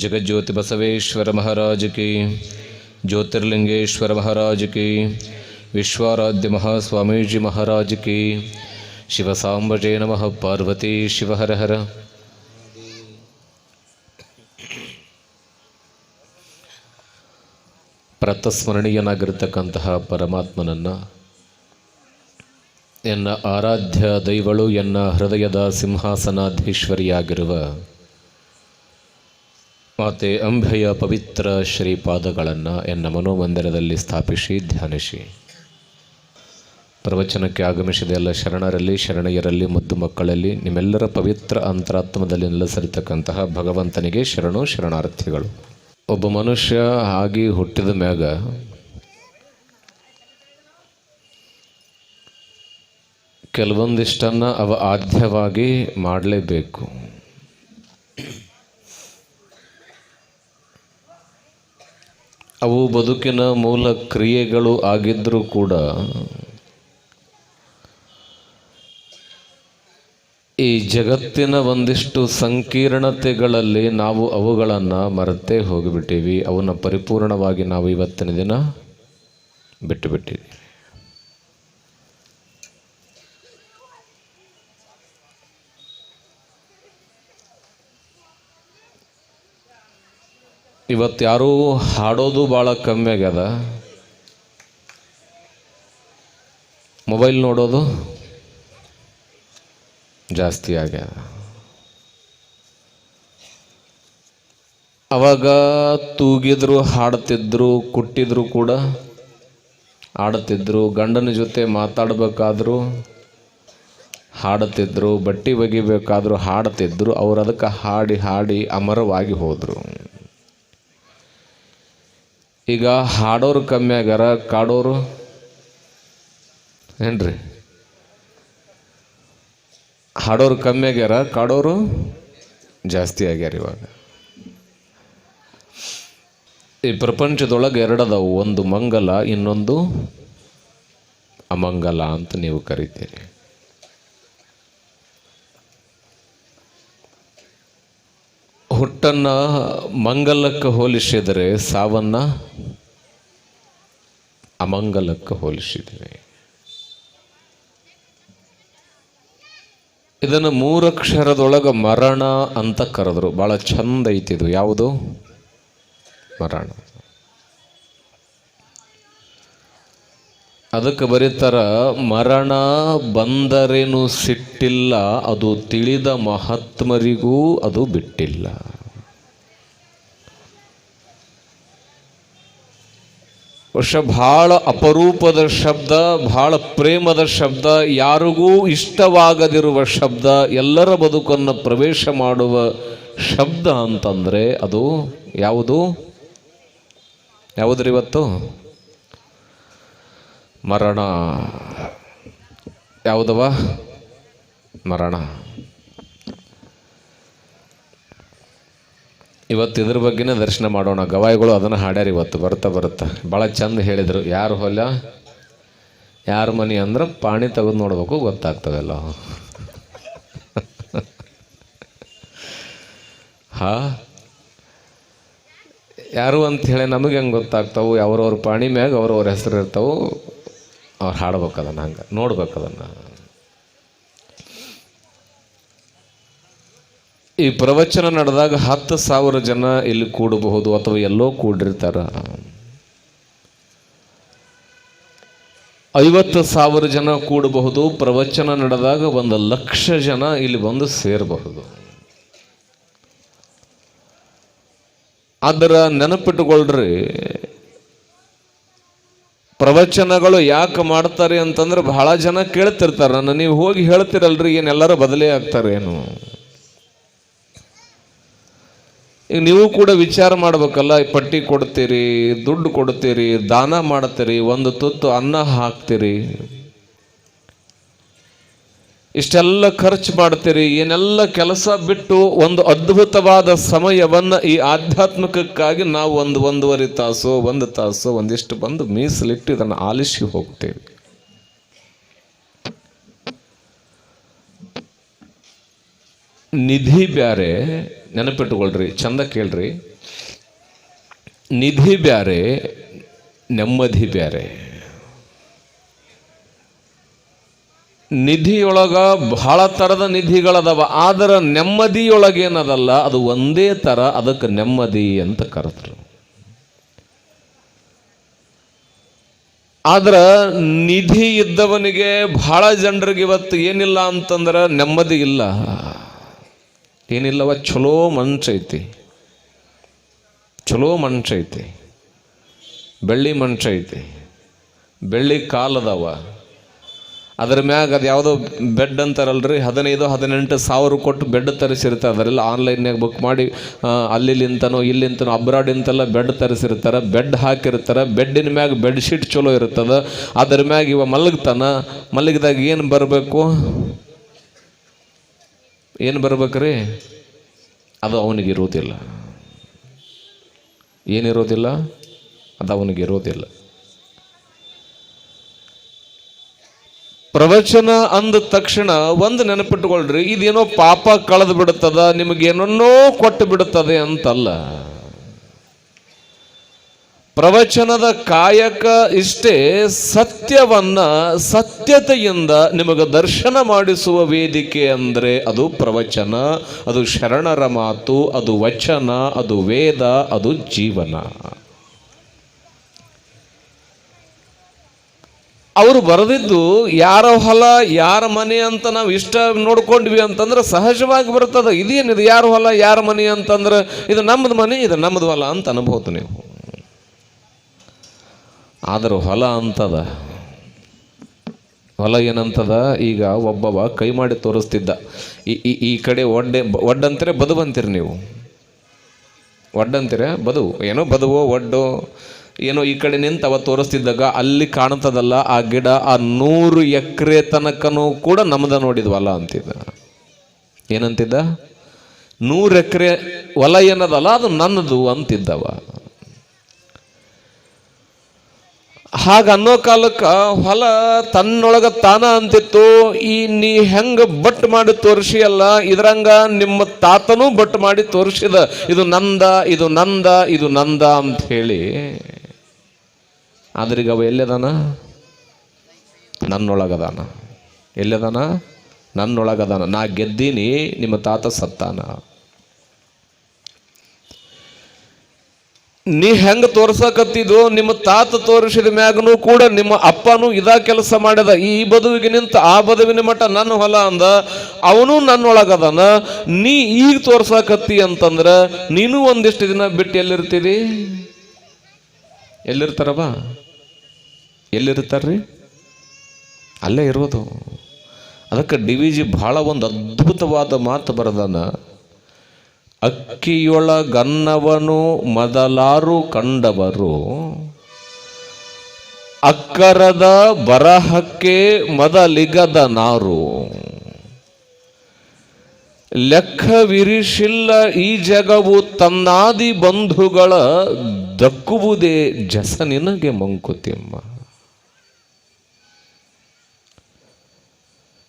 ಜಗಜ್ಯೋತಿ ಬಸವೇಶ್ವರ ಮಹಾರಾಜಕಿ ಜ್ಯೋತಿರ್ಲಿಂಗೇಶ್ವರ ಮಹಾರಾಜ ಕಿ, ವಿಶ್ವಾರಾಧ್ಯ ಮಹಾಸ್ವಾಮೀಜಿ ಮಹಾರಾಜ ಶಿವ ಶಿವಸಾಂಬಜೇ ನಮಃ ಪಾರ್ವತಿ ಶಿವಹರಹರ ಪ್ರತಸ್ಮರಣೀಯನಾಗಿರ್ತಕ್ಕಂತಹ ಪರಮಾತ್ಮನನ್ನು, ಎನ್ನ ಆರಾಧ್ಯ ದೈವಳು, ಎನ್ನ ಹೃದಯದ ಸಿಂಹಾಸನಾಧೀಶ್ವರಿಯಾಗಿರುವ ಮಾತೆ ಅಂಬೆಯ ಪವಿತ್ರ ಶ್ರೀಪಾದಗಳನ್ನು ಎನ್ನ ಮನೋಮಂದಿರದಲ್ಲಿ ಸ್ಥಾಪಿಸಿ ಧ್ಯಾನಿಸಿ. ಪ್ರವಚನಕ್ಕೆ ಆಗಮಿಸಿದ ಎಲ್ಲ ಶರಣರಲ್ಲಿ ಶರಣೆಯರಲ್ಲಿ ಮುದ್ದು ಮಕ್ಕಳಲ್ಲಿ, ನಿಮ್ಮೆಲ್ಲರ ಪವಿತ್ರ ಅಂತರಾತ್ಮದಲ್ಲಿ ನೆಲೆಸರಿತಕ್ಕಂತಹ ಭಗವಂತನಿಗೆ ಶರಣು ಶರಣಾರ್ಥಿಗಳು. ಒಬ್ಬ ಮನುಷ್ಯ ಆಗಿ ಹುಟ್ಟಿದ ಮ್ಯಾಗ ಕೆಲವೊಂದಿಷ್ಟನ್ನು ಅವ ಆದ್ಯವಾಗಿ ಮಾಡಲೇಬೇಕು. ಅವು ಬದುಕಿನ ಮೂಲ ಕ್ರಿಯೆಗಳು ಆಗಿದ್ದರೂ ಕೂಡ ಈ ಜಗತ್ತಿನ ಒಂದಿಷ್ಟು ಸಂಕೀರ್ಣತೆಗಳಲ್ಲಿ ನಾವು ಅವುಗಳನ್ನು ಮರೆತೇ ಹೋಗಿಬಿಟ್ಟೀವಿ. ಅವನ್ನು ಪರಿಪೂರ್ಣವಾಗಿ ನಾವು ಇವತ್ತಿನ ದಿನ ಬಿಟ್ಟು ಇವತ್ತು ಯಾರೂ ಹಾಡೋದು ಭಾಳ ಕಮ್ಮಿ ಆಗ್ಯದ. ಮೊಬೈಲ್ ನೋಡೋದು ಜಾಸ್ತಿ ಆಗ್ಯದ. ಅವಾಗ ತೂಗಿದ್ರು, ಹಾಡ್ತಿದ್ರು, ಕುಟ್ಟಿದ್ರು ಕೂಡ ಆಡ್ತಿದ್ರು ಗಂಡನ ಜೊತೆ ಮಾತಾಡಬೇಕಾದ್ರೂ ಹಾಡ್ತಿದ್ರು, ಬಟ್ಟೆ ಒಗಿಬೇಕಾದ್ರೂ ಹಾಡ್ತಿದ್ರು, ಅವ್ರು ಅದಕ್ಕೆ ಹಾಡಿ ಹಾಡಿ ಅಮರವಾಗಿ ಹೋದರು. ಈಗ ಹಾಡೋರು ಕಮ್ಮಿ ಆಗ್ಯಾರ, ಕಾಡೋರು? ಏನ್ರಿ? ಹಾಡೋರು ಕಮ್ಮಿ ಆಗ್ಯಾರ, ಕಾಡೋರು? ಜಾಸ್ತಿ ಆಗ್ಯಾರ ಇವಾಗ. ಈ ಪ್ರಪಂಚದೊಳಗೆ ಎರಡದವು, ಒಂದು ಮಂಗಲ, ಇನ್ನೊಂದು ಅಮಂಗಲ ಅಂತ ನೀವು ಕರಿತೀರಿ. ಹುಟ್ಟನ್ನು ಮಂಗಲಕ್ಕೆ ಹೋಲಿಸಿದರೆ ಸಾವನ್ನ ಅಮಂಗಲಕ್ಕೆ ಹೋಲಿಸಿದ್ದೇವೆ. ಇದನ್ನು ಮೂರಕ್ಷರದೊಳಗೆ ಮರಣ ಅಂತ ಕರೆದ್ರು. ಭಾಳ ಚಂದ ಐತಿದು ಯಾವುದು? ಮರಣ. ಅದಕ್ಕೆ ಬರೀತಾರ, ಮರಣ ಬಂದರೇನು ಸಿಟ್ಟಿಲ್ಲ, ಅದು ತಿಳಿದ ಮಹಾತ್ಮರಿಗೂ ಅದು ಬಿಟ್ಟಿಲ್ಲ. ವರ್ಷ ಭಾಳ ಅಪರೂಪದ ಶಬ್ದ, ಭಾಳ ಪ್ರೇಮದ ಶಬ್ದ, ಯಾರಿಗೂ ಇಷ್ಟವಾಗದಿರುವ ಶಬ್ದ, ಎಲ್ಲರ ಬದುಕನ್ನು ಪ್ರವೇಶ ಮಾಡುವ ಶಬ್ದ ಅಂತಂದರೆ ಅದು ಯಾವುದು? ಯಾವುದ್ರಿ ಇವತ್ತು? ಮರಣ. ಯಾವುದವ? ಮರಣ. ಇವತ್ತು ಇದ್ರ ಬಗ್ಗೆನೇ ದರ್ಶನ ಮಾಡೋಣ. ಗವಾಯಿಗಳು ಅದನ್ನು ಹಾಡ್ಯಾರ ಇವತ್ತು. ಬರ್ತಾ ಬರುತ್ತಾ ಭಾಳ ಚಂದ ಹೇಳಿದರು. ಯಾರು ಹೊಲ? ಯಾರ ಮನೆ ಅಂದ್ರೆ ಪಾಣಿ ತೆಗೆದು ನೋಡ್ಬೇಕು ಗೊತ್ತಾಗ್ತವೆಲ್ಲ ಹಾ? ಯಾರು ಅಂತ ಹೇಳಿ ನಮಗೆ ಹೆಂಗೆ ಗೊತ್ತಾಗ್ತಾವೆ? ಅವ್ರವ್ರ ಪಾಣಿ ಮ್ಯಾಗ ಅವ್ರವ್ರ ಹೆಸರು ಇರ್ತಾವು. ಅವ್ರು ಹಾಡ್ಬೇಕು ಅದನ್ನು ಹಂಗೆ. ನೋಡ್ಬೇಕು ಅದನ್ನು. ಈ ಪ್ರವಚನ ನಡೆದಾಗ ಹತ್ತು ಸಾವಿರ ಜನ ಇಲ್ಲಿ ಕೂಡಬಹುದು ಅಥವಾ ಎಲ್ಲೋ ಕೂಡಿರ್ತಾರ. ಐವತ್ತು ಸಾವಿರ ಜನ ಕೂಡಬಹುದು, ಪ್ರವಚನ ನಡೆದಾಗ ಒಂದು ಲಕ್ಷ ಜನ ಇಲ್ಲಿ ಬಂದು ಸೇರಬಹುದು. ಅದರ ನೆನಪಿಟ್ಟುಕೊಳ್ಳ್ರಿ ಪ್ರವಚನಗಳು ಯಾಕೆ ಮಾಡ್ತಾರೆ ಅಂತಂದ್ರೆ ಬಹಳ ಜನ ಕೇಳ್ತಿರ್ತಾರೆ. ನಾನು ನೀವು ಹೋಗಿ ಹೇಳ್ತಿರಲ್ರಿ ಏನೆಲ್ಲರೂ ಬದಲೇ ಆಗ್ತಾರೆ ಏನು ಈಗ ನೀವು ಕೂಡ ವಿಚಾರ ಮಾಡ್ಬೇಕಲ್ಲ ಪಟ್ಟಿ ಕೊಡ್ತೀರಿ, ದುಡ್ಡು ಕೊಡ್ತೀರಿ, ದಾನ ಮಾಡ್ತೀರಿ, ಒಂದು ತುತ್ತು ಅನ್ನ ಹಾಕ್ತೀರಿ. ಇಷ್ಟೆಲ್ಲ ಖರ್ಚು ಮಾಡ್ತೀರಿ, ಏನೆಲ್ಲ ಕೆಲಸ ಬಿಟ್ಟು ಒಂದು ಅದ್ಭುತವಾದ ಸಮಯವನ್ನು ಈ ಆಧ್ಯಾತ್ಮಿಕಕ್ಕಾಗಿ ನಾವು ಒಂದು ಒಂದೂವರೆ ತಾಸು, ಒಂದು ತಾಸು, ಒಂದಿಷ್ಟು ಬಂದು ಮೀಸಲಿಟ್ಟು ಇದನ್ನು ಆಲಿಸಿ ಹೋಗ್ತೇವೆ. ನಿಧಿ ಬ್ಯಾರೆ ನೆನಪಿಟ್ಟುಕೊಳ್ರಿ, ಚಂದ ಕೇಳ್ರಿ. ನಿಧಿ ಬ್ಯಾರೆ, ನೆಮ್ಮದಿ ಬ್ಯಾರೆ. ನಿಧಿಯೊಳಗ ಬಹಳ ಥರದ ನಿಧಿಗಳದವ, ಆದ್ರೆ ನೆಮ್ಮದಿಯೊಳಗೇನದಲ್ಲ, ಅದು ಒಂದೇ ಥರ ಅದಕ್ಕೆ ನೆಮ್ಮದಿ ಅಂತ ಕರೆದ್ರು. ಆದ್ರೆ ನಿಧಿ ಇದ್ದವನಿಗೆ ಬಹಳ ಜನರಿಗೆ ಇವತ್ತು ಏನಿಲ್ಲ ಅಂತಂದ್ರೆ ನೆಮ್ಮದಿ ಇಲ್ಲ. ಏನಿಲ್ಲವ ಚಲೋ ಮನುಷ್ಯ ಐತಿ ಚಲೋ ಮನುಷ್ಯ ಐತಿ ಬೆಳ್ಳಿ ಮನುಷ್ಯ ಐತಿ ಬೆಳ್ಳಿ ಕಾಲದವ ಅದ್ರ ಮ್ಯಾಗ ಅದು ಯಾವುದೋ ಬೆಡ್ ಅಂತಾರಲ್ರಿ, ಹದಿನೈದು, ಹದಿನೆಂಟು ಸಾವಿರ ಕೊಟ್ಟು ಬೆಡ್ ತರಿಸಿರ್ತಾರೆ. ಅದರೆಲ್ಲ ಆನ್ಲೈನ್ಯಾಗ ಬುಕ್ ಮಾಡಿ ಅಲ್ಲಿಲಿಂತನೋ, ಇಲ್ಲಿಂತನೋ, ಅಬ್ರಾಡಿಂತೆಲ್ಲ ಬೆಡ್ ತರಿಸಿರ್ತಾರೆ. ಬೆಡ್ ಹಾಕಿರ್ತಾರೆ. ಬೆಡ್ಡಿನ ಮ್ಯಾಗ ಬೆಡ್ಶೀಟ್ ಚಲೋ ಇರ್ತದೆ. ಅದ್ರ ಮ್ಯಾಗ ಇವ ಮಲಗ್ತಾನ. ಮಲಗಿದಾಗ ಏನು ಬರಬೇಕು? ಏನು ಬರ್ಬೇಕ್ರಿ? ಅದು ಅವನಿಗೆ ಇರೋದಿಲ್ಲ. ಏನಿರೋದಿಲ್ಲ ಅದು ಅವನಿಗೆ ಇರೋದಿಲ್ಲ. ಪ್ರವಚನ ಅಂದ ತಕ್ಷಣ ಒಂದು ನೆನಪಿಟ್ಟುಕೊಳ್ರಿ ಇದೇನೋ ಪಾಪ ಕಳೆದು ಬಿಡುತ್ತದ ನಿಮಗೇನನ್ನೋ ಕೊಟ್ಟು ಬಿಡುತ್ತದೆ ಅಂತಲ್ಲ. ಪ್ರವಚನದ ಕಾಯಕ ಇಷ್ಟೇ ಸತ್ಯವನ್ನ ಸತ್ಯತೆಯಿಂದ ನಿಮಗೆ ದರ್ಶನ ಮಾಡಿಸುವ ವೇದಿಕೆ ಅಂದರೆ ಅದು ಪ್ರವಚನ, ಅದು ಶರಣರ ಮಾತು, ಅದು ವಚನ, ಅದು ವೇದ, ಅದು ಜೀವನ. ಅವರು ಬರೆದಿದ್ದು ಯಾರ ಹೊಲ, ಯಾರ ಮನೆ ಅಂತ ನಾವು ಇಷ್ಟ ನೋಡ್ಕೊಂಡ್ವಿ ಅಂತಂದ್ರೆ ಸಹಜವಾಗಿ ಬರ್ತದೆ ಇದೇನಿದು? ಯಾರ ಹೊಲ, ಯಾರ ಮನೆ ಅಂತಂದ್ರೆ ಇದು ನಮ್ಮದು ಮನೆ, ಇದು ನಮ್ಮದು ಹೊಲ ಅಂತ ಅನ್ಬೋದು ನೀವು. ಆದ್ರೆ ಹೊಲ ಅಂತದ. ಹೊಲ ಏನಂತದ? ಈಗ ಒಬ್ಬವ ಕೈ ಮಾಡಿ ತೋರಿಸ್ತಿದ್ದ. ಈ ಈ ಕಡೆ ಒಡ್ಡೆ, ಒಡ್ಡಂತೀರ ಬದು ಬಂತೀರಿ ನೀವು. ಒಡ್ಡಂತೀರ ಬದು, ಏನೋ ಬದುವೋ, ಒಡ್ಡೋ, ಏನೋ ಈ ಕಡೆ ನಿಂತು ಅವ ತೋರಿಸ್ತಿದ್ದಾಗ ಅಲ್ಲಿ ಕಾಣ್ತದಲ್ಲ ಆ ಗಿಡ, ಆ ನೂರು ಎಕರೆ ತನಕನೂ ಕೂಡ ನಮ್ದ ನೋಡಿದ್ವಲ್ಲ ಅಂತಿದ್ದ. ಏನಂತಿದ್ದ? ನೂರು ಎಕರೆ ಹೊಲ ಏನದಲ್ಲ, ಅದು ನನ್ನದು ಅಂತಿದ್ದವ. ಹಾಗ ಅನ್ನೋ ಕಾಲಕ್ಕ ಹೊಲ ತನ್ನೊಳಗ ತಾನ ಅಂತಿತ್ತು, ಈ ನೀ ಹೆಂಗೆ ಬಟ್ ಮಾಡಿ ತೋರಿಸಿ ಅಲ್ಲ ಇದ್ರಂಗ ನಿಮ್ಮ ತಾತನೂ ಬಟ್ ಮಾಡಿ ತೋರಿಸಿದ, ಇದು ನಂದ ಇದು ನಂದ ಇದು ನಂದ ಅಂತ ಹೇಳಿ. ಆದ್ರೀಗ ಅವ ಎಲ್ಲದಾನ? ನನ್ನೊಳಗದಾನ. ಎಲ್ಲದಾನ? ನನ್ನೊಳಗದಾನ. ನಾ ಗೆದ್ದೀನಿ, ನಿಮ್ಮ ತಾತ ಸತ್ತಾನ. ನೀ ಹೆಂಗ ತೋರ್ಸಕತ್ತಿದ್ವು, ನಿಮ್ಮ ತಾತ ತೋರಿಸಿದ ಮ್ಯಾಗನೂ ಕೂಡ ನಿಮ್ಮ ಅಪ್ಪನೂ ಇದಾ ಕೆಲಸ ಮಾಡಿದ ಈ ಬದುವಿಗೆ ನಿಂತ ಆ ಬದುವಿನ ಮಟ್ಟ ನನ್ನ ಹೊಲ ಅಂದ, ಅವನು ನನ್ನೊಳಗದನ. ನೀ ಈಗ ತೋರ್ಸಕತ್ತಿ ಅಂತಂದ್ರ ನೀನು ಒಂದಿಷ್ಟು ದಿನ ಬಿಟ್ಟು ಎಲ್ಲಿರ್ತೀರಿ? ಎಲ್ಲಿರ್ತಾರವ ಎಲ್ಲಿರ್ತಾರ್ರಿ? ಅಲ್ಲೇ ಇರೋದು ಅದಕ್ಕೆ ಡಿ ವಿ ಜಿ ಭಾಳ ಒಂದು ಅದ್ಭುತವಾದ ಮಾತು ಬರದಾನ. ಅಕ್ಕಿಯೊಳಗನ್ನವನು ಮೊದಲಾರು ಕಂಡವರು. ಅಕ್ಕರದ ಬರಹಕ್ಕೆ ಮೊದಲಿಗದ ನಾರು ಲೆಕ್ಕವಿರಿಸಿಲ್ಲ ಈ ಜಗವು ತನ್ನಾದಿ ಬಂಧುಗಳ ದಕ್ಕುವುದೇ ಜಸ ನಿನಗೆ ಮಂಕುತಿಮ್ಮ.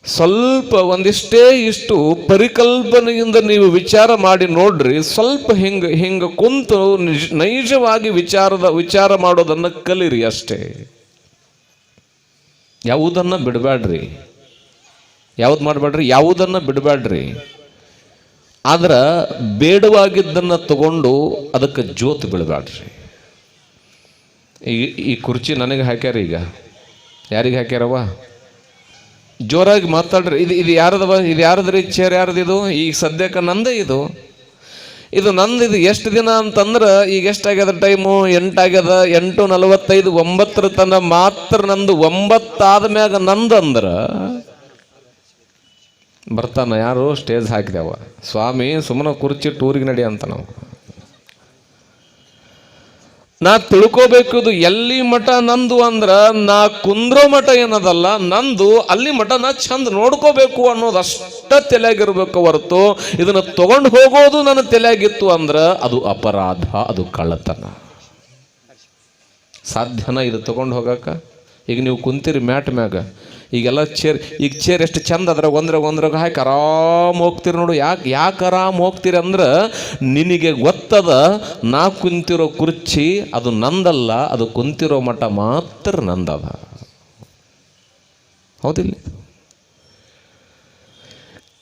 ಸ್ವಲ್ಪ ಒಂದಿಷ್ಟೇ ಇಷ್ಟು ಪರಿಕಲ್ಪನೆಯಿಂದ ನೀವು ವಿಚಾರ ಮಾಡಿ ನೋಡ್ರಿ, ಸ್ವಲ್ಪ ಹಿಂಗೆ ಹಿಂಗೆ ಕುಂತು ನಿಜ, ನೈಜವಾಗಿ ವಿಚಾರದ, ವಿಚಾರ ಮಾಡೋದನ್ನ ಕಲಿರಿ ಅಷ್ಟೇ. ಯಾವುದನ್ನ ಬಿಡಬೇಡ್ರಿ ಯಾವ್ದು ಮಾಡಬೇಡ್ರಿ ಯಾವುದನ್ನ ಬಿಡಬೇಡ್ರಿ ಆದ್ರೆ ಬೇಡವಾಗಿದ್ದನ್ನು ತಗೊಂಡು ಅದಕ್ಕೆ ಜೋತು ಬಿಡಬೇಡ್ರಿ ಈ ಈ ಕುರ್ಚಿ ನನಗೆ ಹಾಕ್ಯಾರ ಈಗ? ಯಾರಿಗೆ ಹಾಕ್ಯಾರವ ಜೋರಾಗಿ ಮಾತಾಡ್ರಿ. ಇದು ಇದು ಯಾರದವ ಇದು ಯಾರದ್ರಿ ಚೇರ್ ಯಾರ್ದು ಇದು? ಈಗ ಸದ್ಯಕ್ಕೆ ನಂದೇ ಇದು. ಇದು ನಂದು ಇದು ಎಷ್ಟು ದಿನ ಅಂತಂದ್ರೆ ಈಗ ಎಷ್ಟಾಗ್ಯದ ಟೈಮು ಎಂಟಾಗ್ಯದ ಎಂಟು ನಲವತ್ತೈದು, ಒಂಬತ್ತರ ತನ ಮಾತ್ರ ನಂದು, ಒಂಬತ್ತಾದ ಮ್ಯಾಗ ನಂದು ಅಂದ್ರೆ ಬರ್ತಾನ ಯಾರು ಸ್ಟೇಜ್ ಹಾಕಿದೆವ. ಸ್ವಾಮಿ ಸುಮ್ಮನೆ ಕುರ್ಚಿ ಟೂರಿಗೆ ನಡಿ ಅಂತ ನಾವು. ನಾ ತಿಳ್ಕೋಬೇಕು ಇದು ಎಲ್ಲಿ ಮಠ ನಂದು ಅಂದ್ರೆ ನಾ ಕುಂದ್ರೋ ಮಠ ಏನದಲ್ಲ, ನಂದು ಅಲ್ಲಿ ಮಠ ನಾ ಚಂದ ನೋಡ್ಕೋಬೇಕು ಅನ್ನೋದು ಅಷ್ಟ ತಲೆಯಾಗಿರ್ಬೇಕು ಹೊರತು, ಇದನ್ನ ತಗೊಂಡು ಹೋಗೋದು ನನ್ನ ತಲೆಯಾಗಿತ್ತು ಅಂದ್ರೆ ಅದು ಅಪರಾಧ, ಅದು ಕಳ್ಳತನ. ಸಾಧ್ಯನ ಇದು ತಗೊಂಡು ಹೋಗಾಕ? ಈಗ ನೀವು ಕುಂತೀರಿ ಮ್ಯಾಟ್ ಮ್ಯಾಗ ಈಗೆಲ್ಲ ಚೇರ್, ಈಗ ಚೇರ್ ಎಷ್ಟು ಚಂದ ಅದ್ರ ಒಂದ್ರಾಗ ಒಂದ್ರಾಗ ಹಾಕಿ ಆರಾಮ್ ಹೋಗ್ತೀರಿ ನೋಡು. ಯಾಕೆ ಯಾಕೆ ಆರಾಮ್ ಹೋಗ್ತೀರಿ ಅಂದ್ರೆ ನಿನಗೆ ಗೊತ್ತದ ನಾ ಕುಂತಿರೋ ಕುರ್ಚಿ ಅದು ನಂದಲ್ಲ, ಅದು ಕುಂತಿರೋ ಮಠ ಮಾತ್ರ ನಂದದ. ಹೌದಿಲ್ಲ?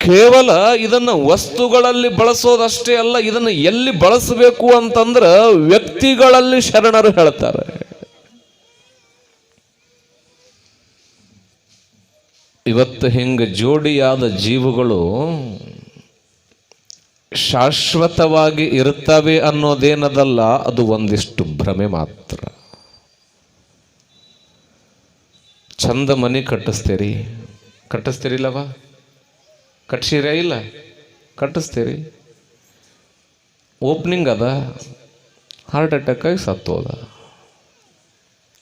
ಕೇವಲ ಇದನ್ನು ವಸ್ತುಗಳಲ್ಲಿ ಬಳಸೋದಷ್ಟೇ ಅಲ್ಲ, ಇದನ್ನು ಎಲ್ಲಿ ಬಳಸಬೇಕು ಅಂತಂದ್ರೆ ವ್ಯಕ್ತಿಗಳಲ್ಲಿ ಶರಣರು ಹೇಳ್ತಾರೆ. ಇವತ್ತು ಹಿಂಗೆ ಜೋಡಿಯಾದ ಜೀವಗಳು ಶಾಶ್ವತವಾಗಿ ಇರ್ತವೆ ಅನ್ನೋದೇನದಲ್ಲ, ಅದು ಒಂದಿಷ್ಟು ಭ್ರಮೆ ಮಾತ್ರ. ಚಂದ ಮನೆ ಕಟ್ಟಿಸ್ತೀರಿ? ಕಟ್ಟಿಸ್ತೀರಿಲ್ಲವ? ಕಟ್ಸಿರ ಇಲ್ಲ? ಕಟ್ಟಿಸ್ತೀರಿ? ಓಪನಿಂಗ್ ಅದ? ಹಾರ್ಟ್ ಅಟ್ಯಾಕ್ ಆಗಿ ಸತ್ತೋದ.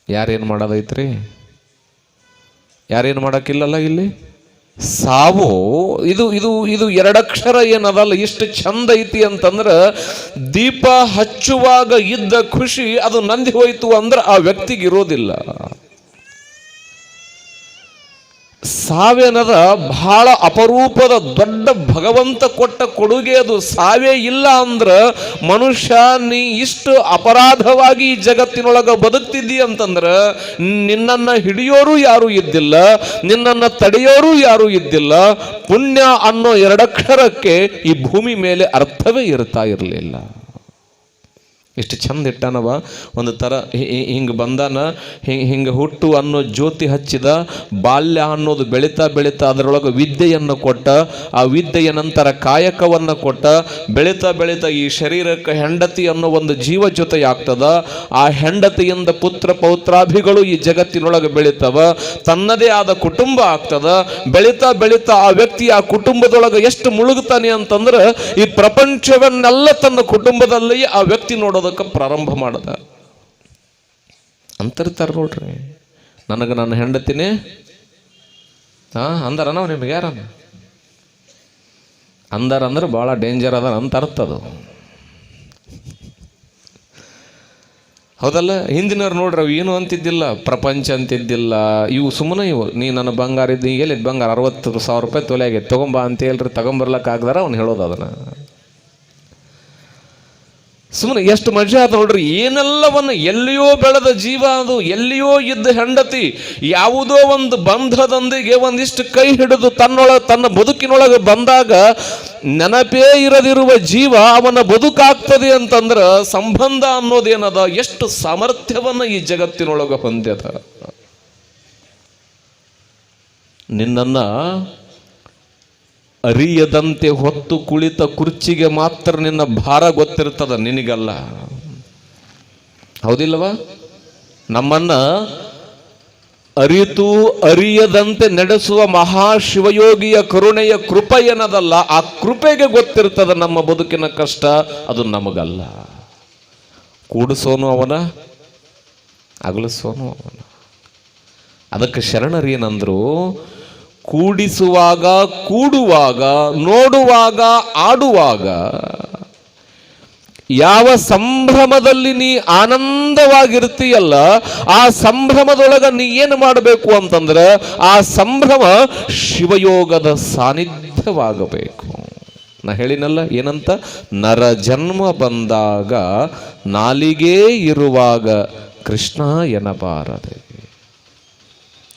ಯಾರೇನು ಮಾಡೋದೈತ್ರಿ? ಯಾರೇನು ಮಾಡೋಕ್ಕಿಲ್ಲಲ್ಲ ಇಲ್ಲಿ? ಸಾವು, ಇದು ಇದು ಇದು ಎರಡಕ್ಷರ ಏನದಲ್ಲ ಎಷ್ಟು ಚಂದ ಐತಿ ಅಂತಂದ್ರೆ ದೀಪ ಹಚ್ಚುವಾಗ ಇದ್ದ ಖುಷಿ ಅದು ನಂದಿ ಹೋಯಿತು ಅಂದ್ರೆ ಆ ವ್ಯಕ್ತಿಗೆ ಸಾವೇನದ ಬಹಳ ಅಪರೂಪದ ದೊಡ್ಡ ಭಗವಂತ ಕೊಟ್ಟ ಕೊಡುಗೆ ಅದು. ಸಾವೇ ಇಲ್ಲ ಅಂದ್ರೆ ಮನುಷ್ಯ, ನೀ ಇಷ್ಟು ಅಪರಾಧವಾಗಿ ಈ ಜಗತ್ತಿನೊಳಗೆ ಬದುಕ್ತಿದ್ದಿ ಅಂತಂದ್ರೆ ನಿನ್ನನ್ನು ಹಿಡಿಯೋರು ಯಾರೂ ಇದ್ದಿಲ್ಲ, ನಿನ್ನನ್ನು ತಡೆಯೋರು ಯಾರೂ ಇದ್ದಿಲ್ಲ. ಪುಣ್ಯ ಅನ್ನೋ ಎರಡಕ್ಷರಕ್ಕೆ ಈ ಭೂಮಿ ಮೇಲೆ ಅರ್ಥವೇ ಇರ್ತಾ ಇರಲಿಲ್ಲ. ಎಷ್ಟು ಚಂದ ಇಟ್ಟಾನವ. ಒಂದು ಥರ ಹಿಂಗೆ ಬಂದಾನ. ಹಿಂಗೆ ಹಿಂಗೆ ಹುಟ್ಟು ಅನ್ನೋ ಜ್ಯೋತಿ ಹಚ್ಚಿದ. ಬಾಲ್ಯ ಅನ್ನೋದು ಬೆಳೀತಾ ಬೆಳೀತಾ ಅದರೊಳಗೆ ವಿದ್ಯೆಯನ್ನು ಕೊಟ್ಟ. ಆ ವಿದ್ಯೆಯ ನಂತರ ಕಾಯಕವನ್ನು ಕೊಟ್ಟ. ಬೆಳೀತಾ ಬೆಳೀತಾ ಈ ಶರೀರಕ್ಕೆ ಹೆಂಡತಿ ಅನ್ನೋ ಒಂದು ಜೀವ ಜೊತೆ ಆಗ್ತದ ಆ ಹೆಂಡತಿಯಿಂದ ಪುತ್ರ ಪೌತ್ರಾಭಿಗಳು ಈ ಜಗತ್ತಿನೊಳಗೆ ಬೆಳೀತವ. ತನ್ನದೇ ಆದ ಕುಟುಂಬ ಆಗ್ತದ. ಬೆಳೀತಾ ಬೆಳೀತಾ ಆ ವ್ಯಕ್ತಿ ಆ ಕುಟುಂಬದೊಳಗೆ ಎಷ್ಟು ಮುಳುಗುತ್ತಾನೆ ಅಂತಂದ್ರೆ ಈ ಪ್ರಪಂಚವನ್ನೆಲ್ಲ ತನ್ನ ಕುಟುಂಬದಲ್ಲಿ ಆ ವ್ಯಕ್ತಿ ನೋಡೋದಕ್ಕೆ ಪ್ರಾರಂಭ ಮಾಡದ. ಅಂತಿರ್ತಾರೆ ನೋಡ್ರಿ. ನನಗೆ ನನ್ನ ಹೆಂಡತಿನೇ ಹಾಂ ಅಂದಾರ ನಾವು ನಿಮ್ಗೆ ಅಂದಾರ ಅಂದ್ರೆ ಭಾಳ ಡೇಂಜರ್ ಅದ ಅಂತ ಅರ್ಥ ಅದು. ಹೌದಲ್ಲ? ಹಿಂದಿನವ್ರು ನೋಡ್ರಿ ಅವು ಏನು ಅಂತಿದ್ದಿಲ್ಲ, ಪ್ರಪಂಚ ಅಂತಿದ್ದಿಲ್ಲ. ಇವು ಸುಮ್ಮನೆ ಇವು. ನೀ ನನ್ನ ಬಂಗಾರ ಇದ್ದು ಎಲ್ಲಿ ಬಂಗಾರ? ಅರವತ್ತು ಸಾವಿರ ರೂಪಾಯಿ ತೊಲೆ ಆಗೈತೆ ತೊಗೊಂಬ ಅಂತ ಹೇಳ್ರಿ ತಗೊಂಬರ್ಲಕ್ಕೆ ಆಗ್ದಾರ ಅವ್ನು ಹೇಳೋದು ಅದನ್ನ. ಸುಮ್ಮನೆ ಎಷ್ಟು ಮಜಾ ಆತ ನೋಡ್ರಿ, ಏನೆಲ್ಲವನ್ನು ಎಲ್ಲಿಯೋ ಬೆಳೆದ ಜೀವ ಅದು, ಎಲ್ಲಿಯೋ ಇದ್ದ ಹೆಂಡತಿ, ಯಾವುದೋ ಒಂದು ಬಂಧದೊಂದಿಗೆ ಒಂದಿಷ್ಟು ಕೈ ಹಿಡಿದು ತನ್ನೊಳ, ತನ್ನ ಬದುಕಿನೊಳಗೆ ಬಂದಾಗ ನೆನಪೇ ಇರದಿರುವ ಜೀವ ಅವನ ಬದುಕಾಗ್ತದೆ ಅಂತಂದ್ರೆ ಸಂಬಂಧ ಅನ್ನೋದೇನದ, ಎಷ್ಟು ಸಾಮರ್ಥ್ಯವನ್ನು ಈ ಜಗತ್ತಿನೊಳಗೆ ಹೊಂದ್ಯದ. ನಿನ್ನನ್ನ ಅರಿಯದಂತೆ ಹೊತ್ತು ಕುಳಿತ ಕುರ್ಚಿಗೆ ಮಾತ್ರ ನಿನ್ನ ಭಾರ ಗೊತ್ತಿರ್ತದ ನಿನಗಲ್ಲ. ಹೌದಿಲ್ಲವಾ? ನಮ್ಮನ್ನ ಅರಿತು ಅರಿಯದಂತೆ ನಡೆಸುವ ಮಹಾಶಿವಯೋಗಿಯ ಕರುಣೆಯ ಕೃಪ ಏನದಲ್ಲ, ಆ ಕೃಪೆಗೆ ಗೊತ್ತಿರ್ತದ ನಮ್ಮ ಬದುಕಿನ ಕಷ್ಟ, ಅದು ನಮಗಲ್ಲ. ಕೂಡಿಸೋನು ಅವನ, ಅಗಲಿಸೋನು ಅವನ. ಅದಕ್ಕೆ ಶರಣರು ಏನಂದ್ರು ಕೂಡಿಸುವಾಗ, ಕೂಡುವಾಗ, ನೋಡುವಾಗ, ಆಡುವಾಗ ಯಾವ ಸಂಭ್ರಮದಲ್ಲಿ ನೀ ಆನಂದವಾಗಿರ್ತೀಯಲ್ಲ, ಆ ಸಂಭ್ರಮದೊಳಗ ನೀ ಏನು ಮಾಡಬೇಕು ಅಂತಂದ್ರೆ, ಆ ಸಂಭ್ರಮ ಶಿವಯೋಗದ ಸಾನ್ನಿಧ್ಯವಾಗಬೇಕು. ನಾ ಹೇಳಿನಲ್ಲ, ಏನಂತ? ನರ ಜನ್ಮ ಬಂದಾಗ ನಾಲಿಗೆ ಇರುವಾಗ ಕೃಷ್ಣ ಎನಬಾರದೆ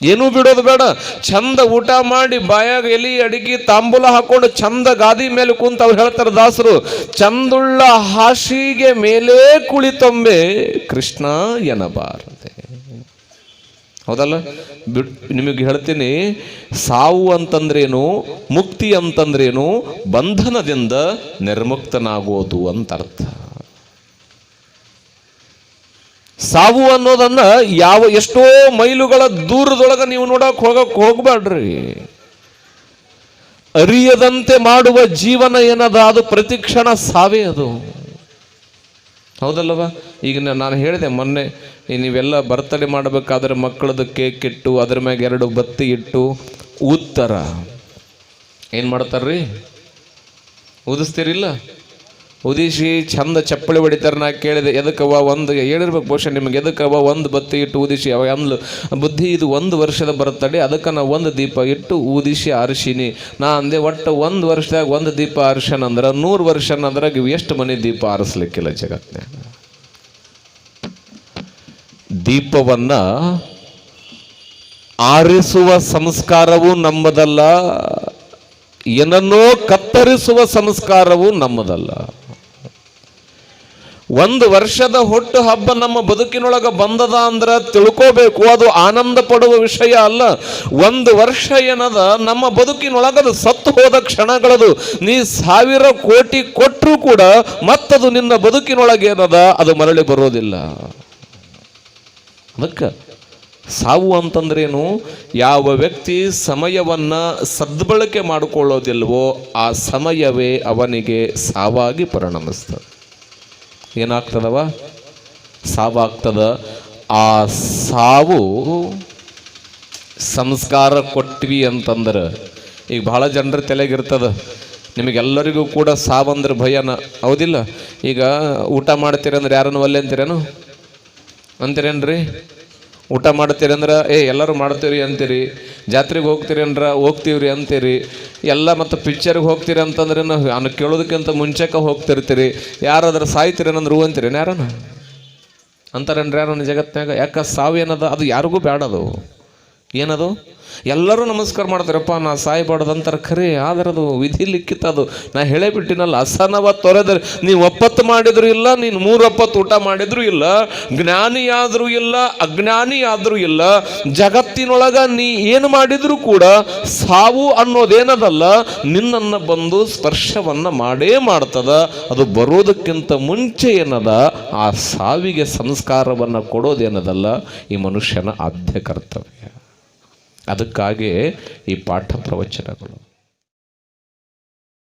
ಏನೂ ಬಿಡೋದು ಬೇಡ. ಚಂದ ಊಟ ಮಾಡಿ ಬಾಯಾಗ ಎಲಿ, ಅಡಿಗೆ, ತಾಂಬೂಲ ಹಾಕೊಂಡು ಚಂದ ಗಾದಿ ಮೇಲೆ ಕುಂತ ಅವ್ರು ಹೇಳ್ತಾರೆ, ದಾಸರು ಚಂದುಳ್ಳ ಹಾಸಿಗೆ ಮೇಲೆ ಕುಳಿತೊಂಬೆ ಕೃಷ್ಣ ಎನಬಾರದೆ. ಹೌದಲ್ಲ? ನಿಮಗೆ ಹೇಳ್ತೀನಿ, ಸಾವು ಅಂತಂದ್ರೇನು, ಮುಕ್ತಿ ಅಂತಂದ್ರೇನು, ಬಂಧನದಿಂದ ನಿರ್ಮುಕ್ತನಾಗೋದು ಅಂತ ಅರ್ಥ. ಸಾವು ಅನ್ನೋದನ್ನ ಯಾವ ಎಷ್ಟೋ ಮೈಲುಗಳ ದೂರದೊಳಗೆ ನೀವು ನೋಡಕ್ ಹೋಗಕ್ ಹೋಗ್ಬೇಡ್ರಿ ಅರಿಯದಂತೆ ಮಾಡುವ ಜೀವನ ಏನದ ಅದು ಪ್ರತಿಕ್ಷಣ ಸಾವೇ ಅದು. ಹೌದಲ್ಲವ? ಈಗ ನಾನು ಹೇಳಿದೆ, ಮೊನ್ನೆ ನೀವೆಲ್ಲ ಬರ್ತಡೇ ಮಾಡಬೇಕಾದ್ರೆ ಮಕ್ಕಳದ್ದು ಕೇಕ್ ಇಟ್ಟು, ಅದ್ರ ಮ್ಯಾಗ ಎರಡು ಬತ್ತಿ ಇಟ್ಟು, ಉತ್ತರ. ಏನು ಮಾಡ್ತಾರ್ರಿ? ಊದಿಸ್ತೀರಿಲ್ಲ ಉದಿಸಿ ಚಂದ ಚಪ್ಪಳಿ ಹೊಡಿತಾರೆ ನಾ ಕೇಳಿದೆ ಎದಕ್ಕವ ಒಂದು ಹೇಳಿರ್ಬೇಕು ಬಹುಶಃ ನಿಮ್ಗೆ ಎದಕ್ಕವ ಒಂದು ಬತ್ತಿ ಇಟ್ಟು ಊದಿಸಿ ಅವ ಅಂದ್ಲು, ಬುದ್ಧಿ ಇದು ಒಂದು ವರ್ಷದ ಬರ್ತಡೆ ಅದಕ್ಕೆ ನಾ ಒಂದು ದೀಪ ಇಟ್ಟು ಊದಿಸಿ ಆರಿಸಿನಿ. ನಾ ಅಂದೆ, ಒಟ್ಟು ಒಂದು ವರ್ಷದಾಗ ಒಂದು ದೀಪ ಆರಿಸೋಣ ಅಂದ್ರೆ, ನೂರು ವರ್ಷ ಅಂದ್ರಾಗ ಎಷ್ಟು ಮನೆ ದೀಪ ಆರಿಸ್ಲಿಕ್ಕಿಲ್ಲ ಜಗತ್ತಿನ ದೀಪವನ್ನ ಆರಿಸುವ ಸಂಸ್ಕಾರವೂ ನಮ್ಮದಲ್ಲ, ಏನನ್ನೋ ಕತ್ತರಿಸುವ ಸಂಸ್ಕಾರವೂ ನಮ್ಮದಲ್ಲ. ಒಂದು ವರ್ಷದ ಹುಟ್ಟು ಹಬ್ಬ ನಮ್ಮ ಬದುಕಿನೊಳಗೆ ಬಂದದ ಅಂದ್ರೆ ತಿಳ್ಕೋಬೇಕು. ಅದು ಆನಂದ ಪಡುವ ವಿಷಯ ಅಲ್ಲ. ಒಂದು ವರ್ಷ ಏನದ, ನಮ್ಮ ಬದುಕಿನೊಳಗದು ಸತ್ತು ಹೋದ ಕ್ಷಣಗಳದು. ನೀ ಸಾವಿರ ಕೋಟಿ ಕೊಟ್ಟರೂ ಕೂಡ ಮತ್ತದು ನಿನ್ನ ಬದುಕಿನೊಳಗೆ ಏನದ, ಅದು ಮರಳಿ ಬರೋದಿಲ್ಲ. ಅದಕ್ಕೆ ಸಾವು ಅಂತಂದ್ರೇನು, ಯಾವ ವ್ಯಕ್ತಿ ಸಮಯವನ್ನ ಸದ್ಬಳಕೆ ಮಾಡಿಕೊಳ್ಳೋದಿಲ್ವೋ, ಆ ಸಮಯವೇ ಅವನಿಗೆ ಸಾವಾಗಿ ಪರಿಣಮಿಸ್ತದೆ. ಏನಾಗ್ತದವ? ಸಾವಾಗ್ತದ. ಆ ಸಾವು ಸಂಸ್ಕಾರ ಕೊಟ್ವಿ ಅಂತಂದ್ರೆ, ಈಗ ಭಾಳ ಜನರ ತಲೆಗಿರ್ತದ. ನಿಮಗೆಲ್ಲರಿಗೂ ಕೂಡ ಸಾವಂದ್ರೆ ಭಯನ, ಹೌದಿಲ್ಲ? ಈಗ ಊಟ ಮಾಡ್ತೀರಂದ್ರೆ ಯಾರನ್ನು ಒಲ್ಲೆ ಅಂತೀರೇನು? ಅಂತೀರೇನ್ರಿ? ಊಟ ಮಾಡ್ತೀರಿ ಅಂದ್ರೆ, ಏ, ಎಲ್ಲರೂ ಮಾಡ್ತೀರಿ ಅಂತೀರಿ, ಜಾತ್ರೆಗೆ ಹೋಗ್ತೀರಿ ಅಂದ್ರೆ ಹೋಗ್ತೀವ್ರಿ ಅಂತೀರಿ, ಎಲ್ಲ ಮತ್ತು ಪಿಕ್ಚರ್ಗೆ ಹೋಗ್ತೀರಿ ಅಂತಂದ್ರೆ ನಾನು ಕೇಳೋದಕ್ಕಿಂತ ಮುಂಚೆಕ ಹೋಗ್ತಿರ್ತೀರಿ, ಯಾರಾದ್ರೂ ಸಾಯ್ತೀರಿ ಅಂದ್ರೆ ಅಂತೀರಿ ಯಾರನ ಅಂತಾರೇನ್ರಿ ಯಾರನ್ನ ಜಗತ್ತಿನಾಗ ಯಾಕೆ ಸಾವು ಏನದ? ಅದು ಯಾರಿಗೂ ಬೇಡದು ಏನದು? ಎಲ್ಲರೂ ನಮಸ್ಕಾರ ಮಾಡ್ತಾರಪ್ಪ, ನಾ ಸಾಯ್ಬಾರ್ದಂತಾರೆ ಖರೆ ಆದ್ರೆ ಅದು ವಿಧಿ ಲಿಖಿತ ಅದು. ನಾ ಹೇಳೇ ಬಿಟ್ಟಿನಲ್ಲ, ಅಸನವ ತೊರೆದ್ರೆ, ನೀವು ಒಪ್ಪತ್ತು ಮಾಡಿದ್ರು ಇಲ್ಲ, ನೀನು ಮೂರು ಒಪ್ಪತ್ತು ಊಟ ಮಾಡಿದ್ರು ಇಲ್ಲ, ಜ್ಞಾನಿಯಾದರೂ ಇಲ್ಲ ಅಜ್ಞಾನಿ ಆದರೂ ಇಲ್ಲ, ಜಗತ್ತಿನೊಳಗ ನೀ ಏನು ಮಾಡಿದರೂ ಕೂಡ ಸಾವು ಅನ್ನೋದೇನದಲ್ಲ, ನಿನ್ನನ್ನು ಬಂದು ಸ್ಪರ್ಶವನ್ನ ಮಾಡೇ ಮಾಡ್ತದ, ಅದು ಬರೋದಕ್ಕಿಂತ ಮುಂಚೆ ಏನದ, ಆ ಸಾವಿಗೆ ಸಂಸ್ಕಾರವನ್ನು ಕೊಡೋದೇನದಲ್ಲ, ಈ ಮನುಷ್ಯನ ಆದ್ಯ ಕರ್ತವ್ಯ. ಅದಕ್ಕಾಗಿ ಈ ಪಾಠ ಪ್ರವಚನಗಳು.